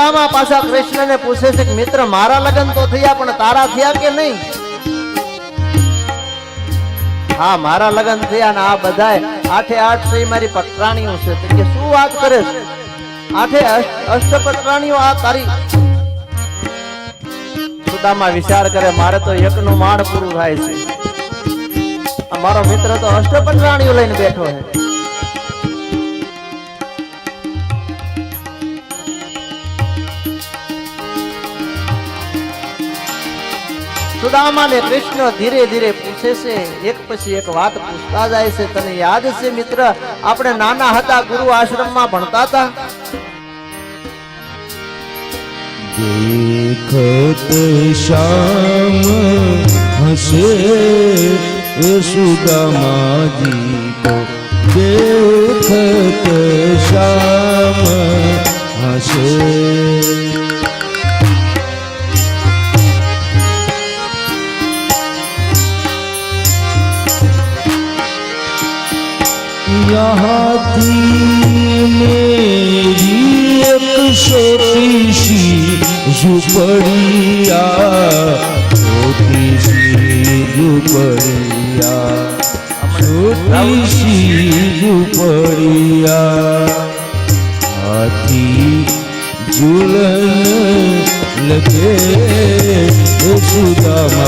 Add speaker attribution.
Speaker 1: આમાં પાછા કૃષ્ણને પૂછે છે મિત્ર, મારા લગ્ન તો થયા, પણ તારા થયા કે નહીં? હા, મારા લગ્ન થયા ને આ બધાય આઠે આઠ થઈ મારી પટરાણીઓ છે. કે, શું વાત કરે છે? આઠે અષ્ટ- પટરાણીઓ આ તારી સુદામાં વિચાર કરે, મારે તો એકનું માણ પૂરું થાય છે. મારો મિત્ર તો અષ્ટપટરાણીઓ લઈને બેઠો છે. સુદામાને કૃષ્ણ ધીરે ધીરે પૂછે છે. એક પછી એક વાત પૂછતા જાય છે. તને યાદ છે મિત્ર, આપણે નાના હતા, ગુરુ આશ્રમમાં ભણતા હતા?
Speaker 2: શ્યામ હશે સુદામાજી કો દેખતે શ્યામ હશે. यहाँ थी मेरी एक छोटी सी झुपड़िया छोटी सी झुपड़िया छोटी सी झुपड़िया हाथी झूलन लगे सुदामा